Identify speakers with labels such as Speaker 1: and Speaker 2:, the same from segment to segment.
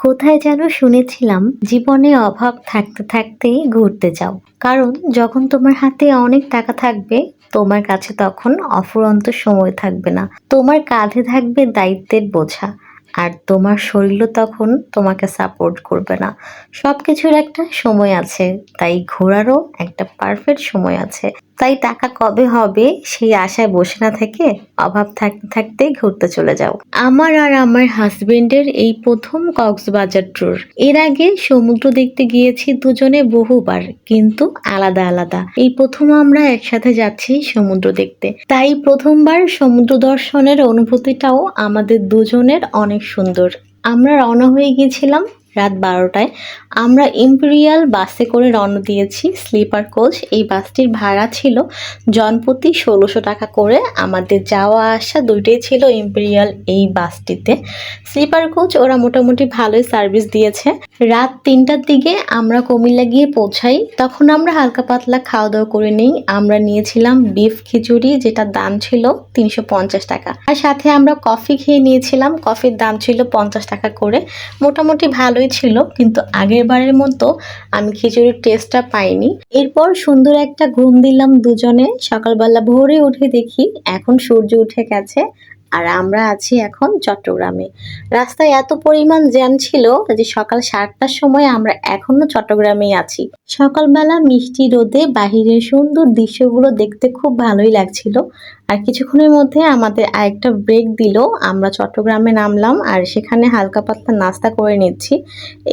Speaker 1: কোথায় যেন শুনেছিলাম, জীবনে অভাব থাকতে থাকতেই ঘুরতে যাও। কারণ যখন তোমার হাতে অনেক টাকা থাকবে, তোমার কাছে তখন অফুরন্ত সময় থাকবে না। তোমার কাঁধে থাকবে দায়িত্বের বোঝা। আর তোমার শরীরও তখন তোমাকে সাপোর্ট করবে না। সব কিছুর একটা সময় আছে, তাই ঘোরারও একটা পারফেক্ট সময় আছে। তাই টাকা কবে হবে সেই আশায় বসে না থেকে, অভাব থাকতে থাকতেই ঘুরতে চলে যাও। আমার আর আমার হাজবেন্ডের এই প্রথম কক্সবাজার ট্যুর এর আগে সমুদ্র দেখতে গিয়েছি দুজনে বহুবার, কিন্তু আলাদা আলাদা। এই প্রথম আমরা একসাথে যাচ্ছি সমুদ্র দেখতে। তাই প্রথমবার সমুদ্র দর্শনের অনুভূতিটাও আমাদের দুজনের অনেক সুন্দর। আমরা রওনা হয়ে গিয়েছিলাম রাত বারোটায়। আমরা ইম্পেরিয়াল বাসে করে রওনা দিয়েছি, স্লিপার কোচ। এই বাসটির ভাড়া ছিল জনপ্রতি ষোলোশো টাকা করে। আমাদের যাওয়া আসা দুইটাই ছিল ইম্পেরিয়াল এই বাসটিতে। স্লিপার কোচ, ওরা মোটামুটি ভালোই সার্ভিস দিয়েছে। রাত তিনটার দিকে আমরা কুমিল্লা গিয়ে পৌঁছাই। তখন আমরা হালকা পাতলা খাওয়া দাওয়া করে নিই। আমরা নিয়েছিলাম বিফ খিচুড়ি, যেটার দাম ছিল তিনশো পঞ্চাশ টাকা। আর সাথে আমরা কফি খেয়ে নিয়েছিলাম। কফির দাম ছিল পঞ্চাশ টাকা করে। মোটামুটি ভালোই ছিল, কিন্তু আগের বারের মতো আমি খিচুড়ির টেস্টটা পাইনি। এরপর সুন্দর একটা ঘুম দিলাম দুজনে। সকালবেলা ভোরে উঠে দেখি এখন সূর্য উঠে গেছে আর আমরা আছি এখন চট্টগ্রামে। রাস্তায় এত পরিমাণ জ্যাম ছিল যে সকাল সাতটার সময় আমরা এখনও চট্টগ্রামেই আছি। সকালবেলা মিষ্টি রোদে বাহিরের সুন্দর দৃশ্যগুলো দেখতে খুব ভালোই লাগছিল। আর কিছুক্ষণের মধ্যে আমাদের আরেকটা ব্রেক দিল। আমরা চট্টগ্রামে নামলাম আর সেখানে হালকা পাতলা নাস্তা করে নিচ্ছি।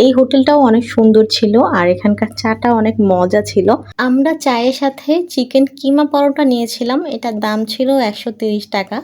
Speaker 1: এই হোটেলটাও অনেক সুন্দর ছিল আর এখানকার চাটা অনেক মজা ছিল। আমরা চায়ের সাথে চিকেন কিমা পরোটা নিয়েছিলাম। এটার দাম ছিল একশো টাকা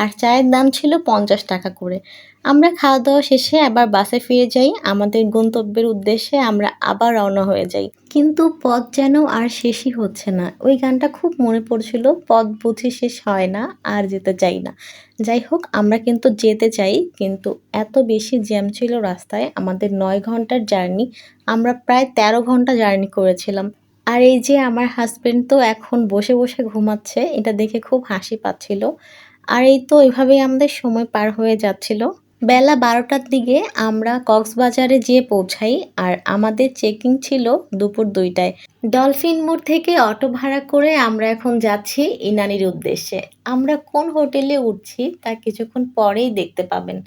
Speaker 1: আর চায়ের দাম ছিল পঞ্চাশ টাকা করে। আমরা খাওয়া দাওয়া শেষে আবার বাসে ফিরে যাই। আমাদের গন্তব্যের উদ্দেশ্যে আমরা আবার রওনা হয়ে যাই। কিন্তু পথ যেন আর শেষই হচ্ছে না। ওই গানটা খুব মনে পড়ছিল, পথ বুঝি শেষ হয় না, আর যেতে চাই না। যাই হোক, আমরা কিন্তু যেতে চাই, কিন্তু এত বেশি জ্যাম ছিল রাস্তায়, আমাদের নয় ঘণ্টার জার্নি, আমরা প্রায় তেরো ঘণ্টা জার্নি করেছিলাম। আর এই যে আমার হাজবেন্ড তো এখন বসে বসে ঘুমাচ্ছে, এটা দেখে খুব হাসি পাচ্ছিল। আর এই তো এভাবেই আমাদের সময় পার হয়ে যাচ্ছিল। বেলা বারোটার দিকে আমরা কক্সবাজারে যেয়ে পৌঁছাই আর আমাদের চেকিং ছিল দুপুর দুইটায়। ডলফিন মোড় থেকে অটো ভাড়া করে আমরা এখন যাচ্ছি ইনানির উদ্দেশ্যে। আমরা কোন হোটেলে উঠছি তা কিছুক্ষণ পরেই দেখতে পাবেন।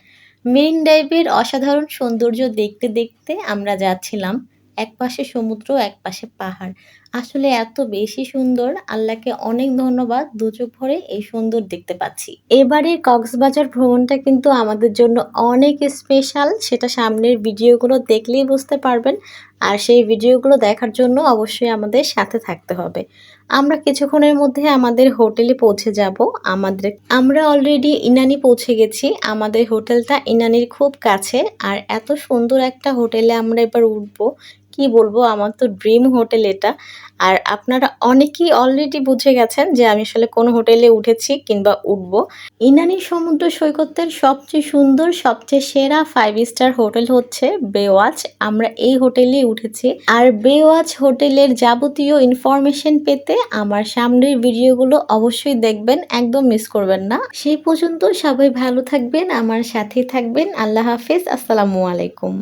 Speaker 1: মেরিন ড্রাইভের অসাধারণ সৌন্দর্য দেখতে দেখতে আমরা যাচ্ছিলাম এক পাশে সমুদ্র এক পাশে পাহাড়। আসলে এত বেশি সুন্দর, আল্লাহকে অনেক ধন্যবাদ। দু চোখ ভরে এই সুন্দর দেখতে পাচ্ছি। এবারে কক্সবাজার ভ্রমণটা কিন্তু আমাদের জন্য অনেক স্পেশাল সেটা সামনের ভিডিওগুলো দেখলেই বুঝতে পারবেন। আর সেই ভিডিওগুলো দেখার জন্য অবশ্যই আমাদের সাথে থাকতে হবে। আমরা কিছুক্ষণের মধ্যে আমাদের হোটেলে পৌঁছে যাব। আমাদের, আমরা অলরেডি ইনানি পৌঁছে গেছি। আমাদের হোটেলটা ইনানির খুব কাছে। আর এত সুন্দর একটা হোটেলে আমরা এবার উঠবো। কি বলব, আমার তো ড্রিম হোটেল এটা। আর আপনারা অনেকেই অলরেডি বুঝে গেছেন যে আমি আসলে কোন হোটেলে উঠেছি কিংবা উঠবো। ইনানি সমুদ্র সৈকতের সবচেয়ে সুন্দর, সবচেয়ে সেরা ফাইভ স্টার হোটেল হচ্ছে বেওয়াচ আমরা এই হোটেলে উঠেছি। আর বেওয়াচ হোটেলের যাবতীয় ইনফরমেশন পেতে আমার সামনের ভিডিওগুলো অবশ্যই দেখবেন, একদম মিস করবেন না। সেই পর্যন্ত সবাই ভালো থাকবেন, আমার সাথে থাকবেন। আল্লাহ হাফিজ, আসসালামু আলাইকুম।